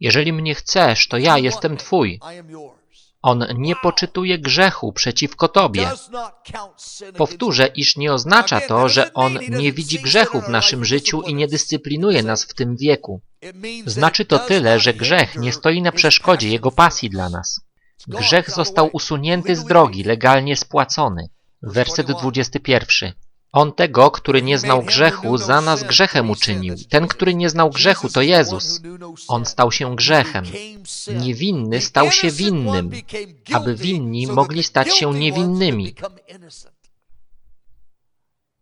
Jeżeli mnie chcesz, to ja jestem Twój. On nie poczytuje grzechu przeciwko Tobie. Powtórzę, iż nie oznacza to, że On nie widzi grzechu w naszym życiu i nie dyscyplinuje nas w tym wieku. Znaczy to tyle, że grzech nie stoi na przeszkodzie Jego pasji dla nas. Grzech został usunięty z drogi, legalnie spłacony. Werset 21. On tego, który nie znał grzechu, za nas grzechem uczynił. Ten, który nie znał grzechu, to Jezus. On stał się grzechem. Niewinny stał się winnym, aby winni mogli stać się niewinnymi.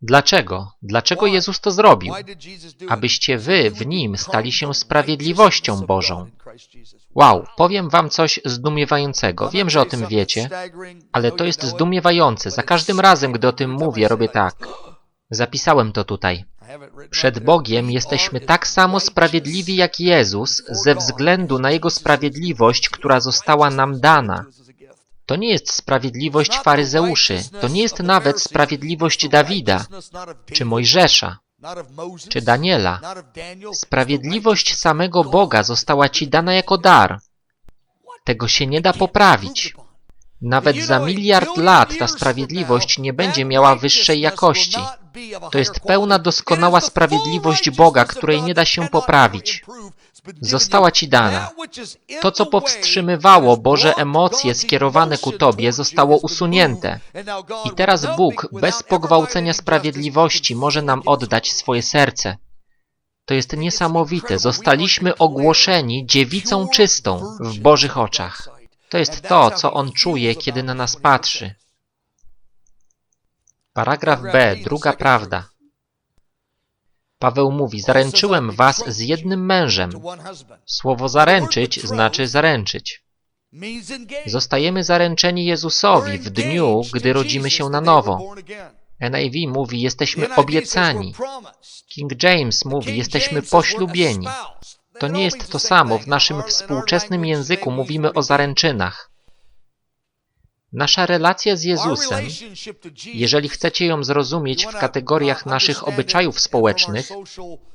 Dlaczego? Dlaczego Jezus to zrobił? Abyście wy w Nim stali się sprawiedliwością Bożą. Wow, powiem wam coś zdumiewającego. Wiem, że o tym wiecie, ale to jest zdumiewające. Za każdym razem, gdy o tym mówię, robię tak. Zapisałem to tutaj. Przed Bogiem jesteśmy tak samo sprawiedliwi jak Jezus ze względu na Jego sprawiedliwość, która została nam dana. To nie jest sprawiedliwość faryzeuszy, to nie jest nawet sprawiedliwość Dawida, czy Mojżesza, czy Daniela. Sprawiedliwość samego Boga została ci dana jako dar. Tego się nie da poprawić. Nawet za miliard lat ta sprawiedliwość nie będzie miała wyższej jakości. To jest pełna, doskonała sprawiedliwość Boga, której nie da się poprawić. Została ci dana. To, co powstrzymywało Boże emocje skierowane ku Tobie, zostało usunięte. I teraz Bóg, bez pogwałcenia sprawiedliwości, może nam oddać swoje serce. To jest niesamowite. Zostaliśmy ogłoszeni dziewicą czystą w Bożych oczach. To jest to, co On czuje, kiedy na nas patrzy. Paragraf B, druga prawda. Paweł mówi, zaręczyłem was z jednym mężem. Słowo zaręczyć znaczy zaręczyć. Zostajemy zaręczeni Jezusowi w dniu, gdy rodzimy się na nowo. NIV mówi, jesteśmy obiecani. King James mówi, jesteśmy poślubieni. To nie jest to samo. W naszym współczesnym języku mówimy o zaręczynach. Nasza relacja z Jezusem, jeżeli chcecie ją zrozumieć w kategoriach naszych obyczajów społecznych,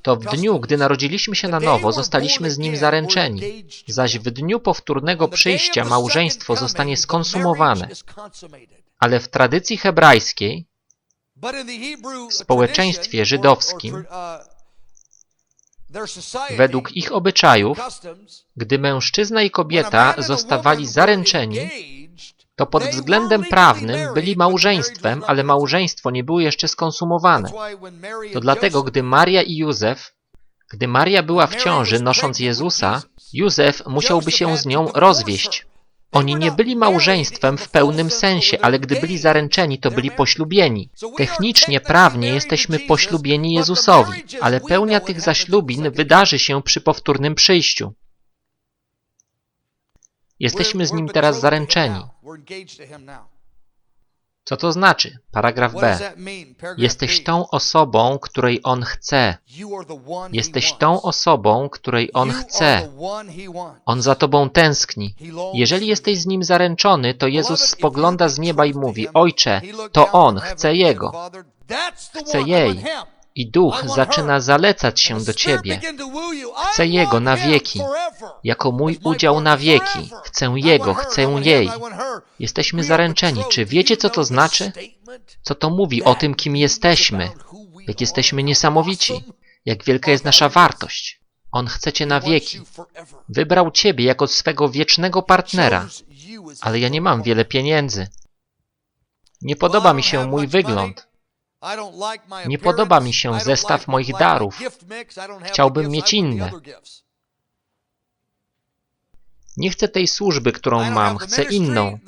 to w dniu, gdy narodziliśmy się na nowo, zostaliśmy z Nim zaręczeni, zaś w dniu powtórnego przyjścia małżeństwo zostanie skonsumowane. Ale w tradycji hebrajskiej, w społeczeństwie żydowskim, według ich obyczajów, gdy mężczyzna i kobieta zostawali zaręczeni, to pod względem prawnym byli małżeństwem, ale małżeństwo nie było jeszcze skonsumowane. To dlatego, gdy Maria i Józef, gdy Maria była w ciąży nosząc Jezusa, Józef musiałby się z nią rozwieść. Oni nie byli małżeństwem w pełnym sensie, ale gdy byli zaręczeni, to byli poślubieni. Technicznie, prawnie jesteśmy poślubieni Jezusowi, ale pełnia tych zaślubin wydarzy się przy powtórnym przyjściu. Jesteśmy z nim teraz zaręczeni. Co to znaczy? Paragraf B. Jesteś tą osobą, której on chce. Jesteś tą osobą, której on chce. On za tobą tęskni. Jeżeli jesteś z nim zaręczony, to Jezus spogląda z nieba i mówi: Ojcze, to on, chce jego. Chce jej. I duch zaczyna zalecać się do ciebie. Chcę jego na wieki, jako mój udział na wieki. Chcę jego, chcę jej. Jesteśmy zaręczeni. Czy wiecie, co to znaczy? Co to mówi o tym, kim jesteśmy? Jak jesteśmy niesamowici? Jak wielka jest nasza wartość? On chce cię na wieki. Wybrał ciebie jako swego wiecznego partnera. Ale ja nie mam wiele pieniędzy. Nie podoba mi się mój wygląd. Nie podoba mi się zestaw moich darów. Chciałbym mieć inne. Nie chcę tej służby, którą mam, chcę inną.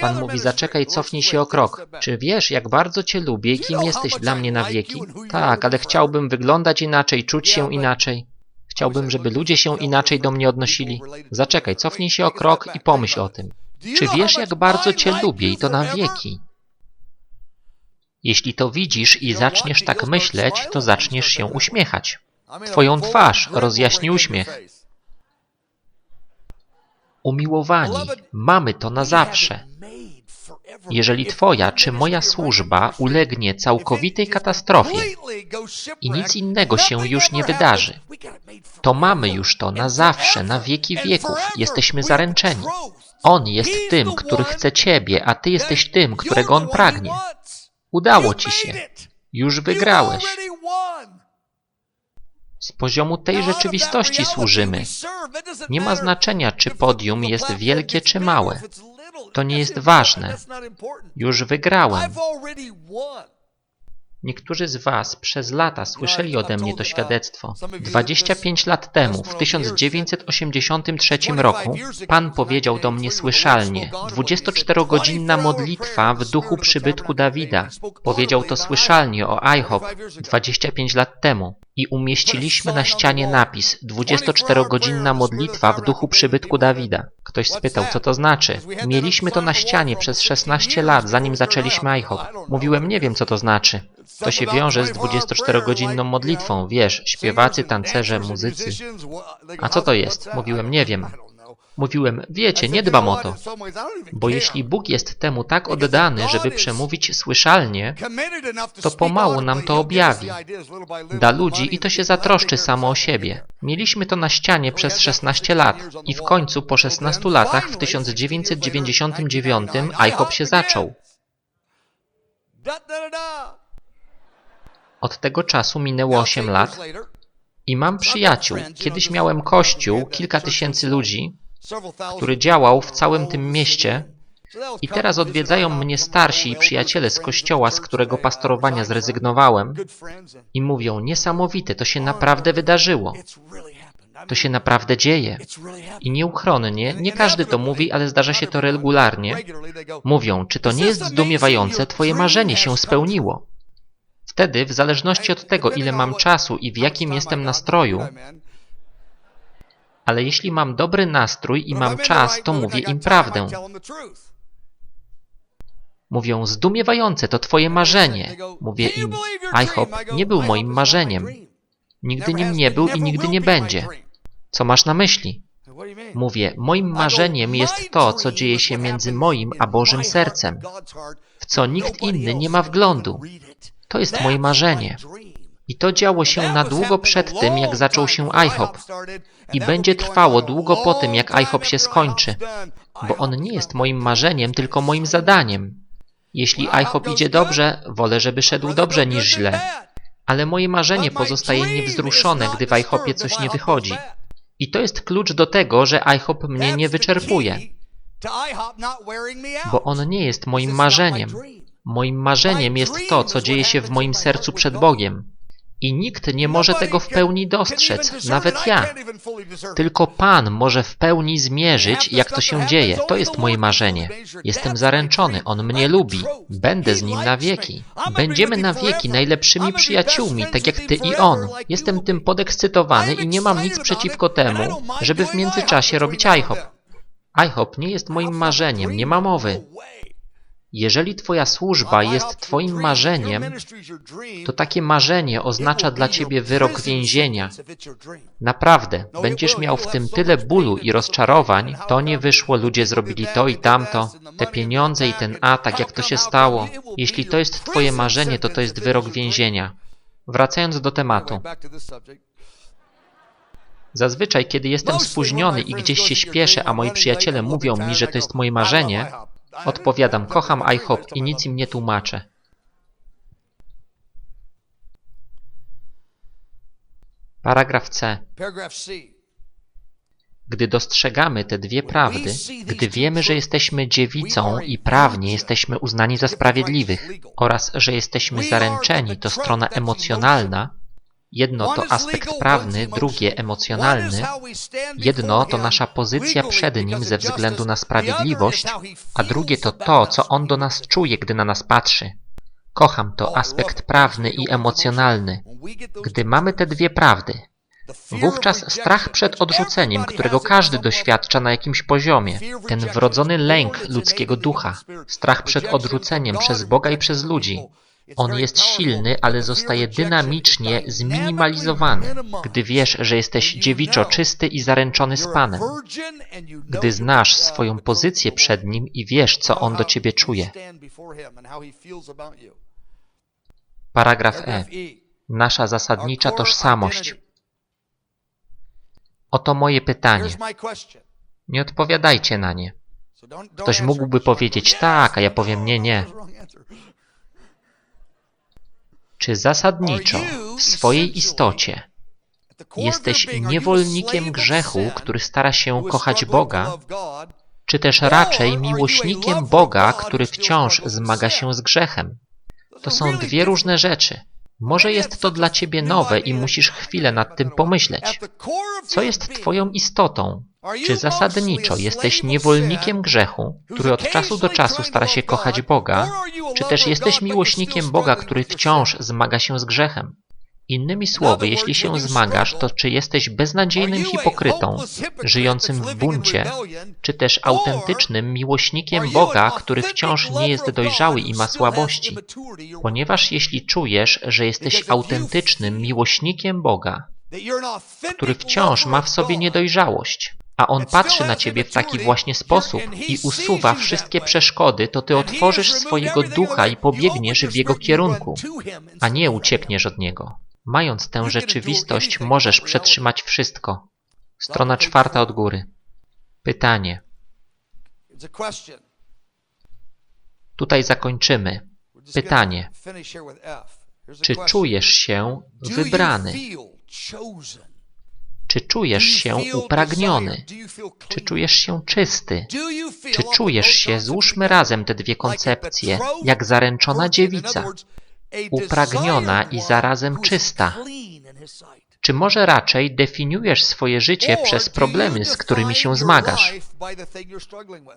Pan mówi, zaczekaj, cofnij się o krok. Czy wiesz, jak bardzo Cię lubię i kim jesteś dla mnie na wieki? Tak, ale chciałbym wyglądać inaczej, czuć się inaczej. Chciałbym, żeby ludzie się inaczej do mnie odnosili. Zaczekaj, cofnij się o krok i pomyśl o tym. Czy wiesz, jak bardzo Cię lubię i to na wieki? Jeśli to widzisz i zaczniesz tak myśleć, to zaczniesz się uśmiechać. Twoją twarz rozjaśni uśmiech. Umiłowani, mamy to na zawsze. Jeżeli Twoja czy moja służba ulegnie całkowitej katastrofie i nic innego się już nie wydarzy, to mamy już to na zawsze, na wieki wieków. Jesteśmy zaręczeni. On jest tym, który chce Ciebie, a Ty jesteś tym, którego On pragnie. Udało Ci się. Już wygrałeś. Z poziomu tej rzeczywistości służymy. Nie ma znaczenia, czy podium jest wielkie czy małe. To nie jest ważne. Już wygrałem. Niektórzy z Was przez lata słyszeli ode mnie to świadectwo. 25 lat temu, w 1983 roku, Pan powiedział do mnie słyszalnie: 24-godzinna modlitwa w duchu przybytku Dawida. Powiedział to słyszalnie o IHOP 25 lat temu. I umieściliśmy na ścianie napis 24-godzinna modlitwa w duchu przybytku Dawida. Ktoś spytał, co to znaczy. Mieliśmy to na ścianie przez 16 lat, zanim zaczęliśmy IHOP. Mówiłem, nie wiem, co to znaczy. To się wiąże z 24-godzinną modlitwą, wiesz, śpiewacy, tancerze, muzycy. A co to jest? Mówiłem, nie wiem. Mówiłem, wiecie, nie dbam o to, bo jeśli Bóg jest temu tak oddany, żeby przemówić słyszalnie, to pomału nam to objawi. Da ludzi i to się zatroszczy samo o siebie. Mieliśmy to na ścianie przez 16 lat i w końcu po 16 latach w 1999 IHOP się zaczął. Od tego czasu minęło 8 lat i mam przyjaciół. Kiedyś miałem kościół, kilka tysięcy ludzi, który działał w całym tym mieście i teraz odwiedzają mnie starsi i przyjaciele z kościoła, z którego pastorowania zrezygnowałem i mówią, niesamowite, to się naprawdę wydarzyło. To się naprawdę dzieje. I nieuchronnie, nie każdy to mówi, ale zdarza się to regularnie, mówią, czy to nie jest zdumiewające, twoje marzenie się spełniło. Wtedy, w zależności od tego, ile mam czasu i w jakim jestem nastroju, ale jeśli mam dobry nastrój i mam czas, to mówię im prawdę. Mówią, zdumiewające, to twoje marzenie. Mówię im, IHOP nie był moim marzeniem. Nigdy nim nie był i nigdy nie będzie. Co masz na myśli? Mówię, moim marzeniem jest to, co dzieje się między moim a Bożym sercem, w co nikt inny nie ma wglądu. To jest moje marzenie. I to działo się na długo przed tym, jak zaczął się IHOP. I będzie trwało długo po tym, jak IHOP się skończy. Bo on nie jest moim marzeniem, tylko moim zadaniem. Jeśli IHOP idzie dobrze, wolę, żeby szedł dobrze niż źle. Ale moje marzenie pozostaje niewzruszone, gdy w IHOPie coś nie wychodzi. I to jest klucz do tego, że IHOP mnie nie wyczerpuje. Bo on nie jest moim marzeniem. Moim marzeniem jest to, co dzieje się w moim sercu przed Bogiem. I nikt nie może tego w pełni dostrzec, nawet ja. Tylko Pan może w pełni zmierzyć, jak to się dzieje. To jest moje marzenie. Jestem zaręczony, On mnie lubi. Będę z Nim na wieki. Będziemy na wieki najlepszymi przyjaciółmi, tak jak Ty i On. Jestem tym podekscytowany i nie mam nic przeciwko temu, żeby w międzyczasie robić IHOP. IHOP nie jest moim marzeniem, nie ma mowy. Jeżeli Twoja służba jest Twoim marzeniem, to takie marzenie oznacza dla Ciebie wyrok więzienia. Naprawdę, będziesz miał w tym tyle bólu i rozczarowań, to nie wyszło, ludzie zrobili to i tamto, te pieniądze i ten atak, jak to się stało. Jeśli to jest Twoje marzenie, to to jest wyrok więzienia. Wracając do tematu. Zazwyczaj, kiedy jestem spóźniony i gdzieś się śpieszę, a moi przyjaciele mówią mi, że to jest moje marzenie, Odpowiadam, kocham IHOP i nic im nie tłumaczę. Paragraf C. Gdy dostrzegamy te dwie prawdy, gdy wiemy, że jesteśmy dziewicą i prawnie jesteśmy uznani za sprawiedliwych oraz że jesteśmy zaręczeni, to strona emocjonalna, Jedno to aspekt prawny, drugie emocjonalny. Jedno to nasza pozycja przed Nim ze względu na sprawiedliwość, a drugie to to, co On do nas czuje, gdy na nas patrzy. Kocham to aspekt prawny i emocjonalny. Gdy mamy te dwie prawdy, Wówczas strach przed odrzuceniem, którego każdy doświadcza na jakimś poziomie, ten wrodzony lęk ludzkiego ducha, strach przed odrzuceniem przez Boga i przez ludzi, On jest silny, ale zostaje dynamicznie zminimalizowany, gdy wiesz, że jesteś dziewiczo czysty i zaręczony z Panem. Gdy znasz swoją pozycję przed Nim i wiesz, co On do Ciebie czuje. Paragraf E. Nasza zasadnicza tożsamość. Oto moje pytanie. Nie odpowiadajcie na nie. Ktoś mógłby powiedzieć tak, a ja powiem nie, nie. Czy zasadniczo w swojej istocie jesteś niewolnikiem grzechu, który stara się kochać Boga, czy też raczej miłośnikiem Boga, który wciąż zmaga się z grzechem? To są dwie różne rzeczy. Może jest to dla ciebie nowe i musisz chwilę nad tym pomyśleć. Co jest twoją istotą? Czy zasadniczo jesteś niewolnikiem grzechu, który od czasu do czasu stara się kochać Boga, czy też jesteś miłośnikiem Boga, który wciąż zmaga się z grzechem? Innymi słowy, jeśli się zmagasz, to czy jesteś beznadziejnym hipokrytą, żyjącym w buncie, czy też autentycznym miłośnikiem Boga, który wciąż nie jest dojrzały i ma słabości? Ponieważ jeśli czujesz, że jesteś autentycznym miłośnikiem Boga, który wciąż ma w sobie niedojrzałość, a On patrzy na ciebie w taki właśnie sposób i usuwa wszystkie przeszkody, to ty otworzysz swojego ducha i pobiegniesz w Jego kierunku, a nie uciekniesz od Niego. Mając tę rzeczywistość, możesz przetrzymać wszystko. Strona czwarta od góry. Pytanie. Tutaj zakończymy. Pytanie. Czy czujesz się wybrany? Czy czujesz się upragniony? Czy czujesz się czysty? Czy czujesz się, złóżmy razem te dwie koncepcje, jak zaręczona dziewica, upragniona i zarazem czysta? Czy może raczej definiujesz swoje życie przez problemy, z którymi się zmagasz?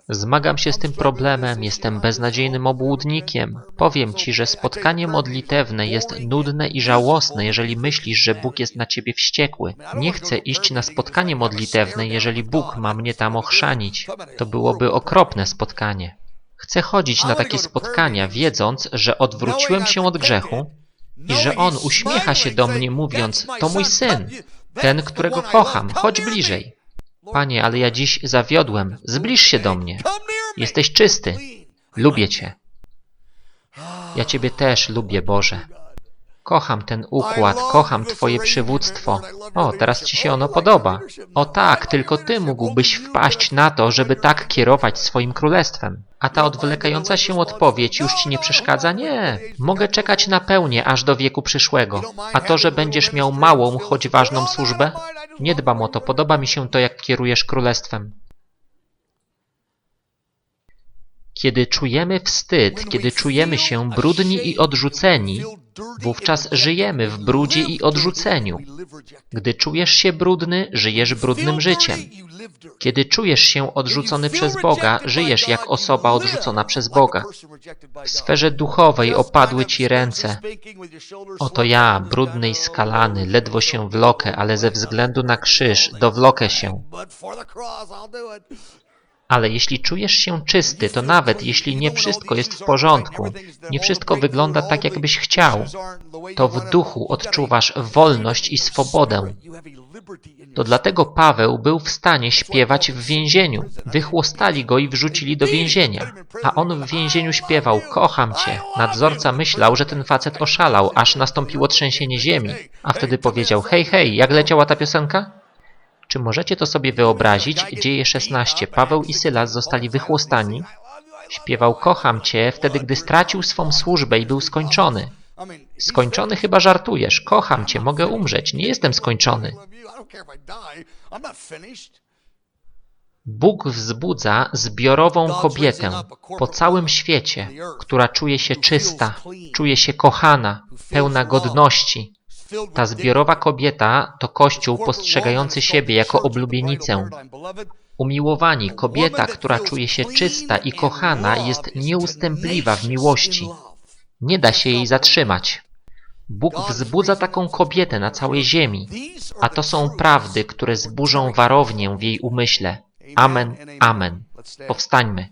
Zmagam się z tym problemem, jestem beznadziejnym obłudnikiem. Powiem ci, że spotkanie modlitewne jest nudne i żałosne, jeżeli myślisz, że Bóg jest na ciebie wściekły. Nie chcę iść na spotkanie modlitewne, jeżeli Bóg ma mnie tam ochrzanić. To byłoby okropne spotkanie. Chcę chodzić na takie spotkania, wiedząc, że odwróciłem się od grzechu, i że On uśmiecha się do mnie, mówiąc, to mój syn, ten, którego kocham, chodź bliżej. Panie, ale ja dziś zawiodłem, zbliż się do mnie. Jesteś czysty, lubię Cię. Ja Ciebie też lubię, Boże. Kocham ten układ, kocham Twoje przywództwo. O, teraz Ci się ono podoba. O tak, tylko Ty mógłbyś wpaść na to, żeby tak kierować swoim królestwem. A ta odwlekająca się odpowiedź już Ci nie przeszkadza? Nie. Mogę czekać na pełnię aż do wieku przyszłego. A to, że będziesz miał małą, choć ważną służbę? Nie dbam o to, podoba mi się to, jak kierujesz królestwem. Kiedy czujemy wstyd, kiedy czujemy się brudni i odrzuceni, wówczas żyjemy w brudzie i odrzuceniu. Gdy czujesz się brudny, żyjesz brudnym życiem. Kiedy czujesz się odrzucony przez Boga, żyjesz jak osoba odrzucona przez Boga. W sferze duchowej opadły ci ręce. Oto ja, brudny i skalany, ledwo się wlokę, ale ze względu na krzyż dowlokę się. Ale jeśli czujesz się czysty, to nawet jeśli nie wszystko jest w porządku, nie wszystko wygląda tak, jakbyś chciał, to w duchu odczuwasz wolność i swobodę. To dlatego Paweł był w stanie śpiewać w więzieniu. Wychłostali go i wrzucili do więzienia. A on w więzieniu śpiewał, kocham cię. Nadzorca myślał, że ten facet oszalał, aż nastąpiło trzęsienie ziemi. A wtedy powiedział, hej, hej, jak leciała ta piosenka? Czy możecie to sobie wyobrazić? Dzieje 16. Paweł i Sylas zostali wychłostani. Śpiewał kocham cię wtedy, gdy stracił swą służbę i był skończony. Skończony chyba żartujesz. Kocham cię, mogę umrzeć. Nie jestem skończony. Bóg wzbudza zbiorową kobietę po całym świecie, która czuje się czysta, czuje się kochana, pełna godności, ta zbiorowa kobieta to Kościół postrzegający siebie jako oblubienicę. Umiłowani, kobieta, która czuje się czysta i kochana, jest nieustępliwa w miłości. Nie da się jej zatrzymać. Bóg wzbudza taką kobietę na całej ziemi, a to są prawdy, które zburzą warownię w jej umyśle. Amen, amen. Powstańmy.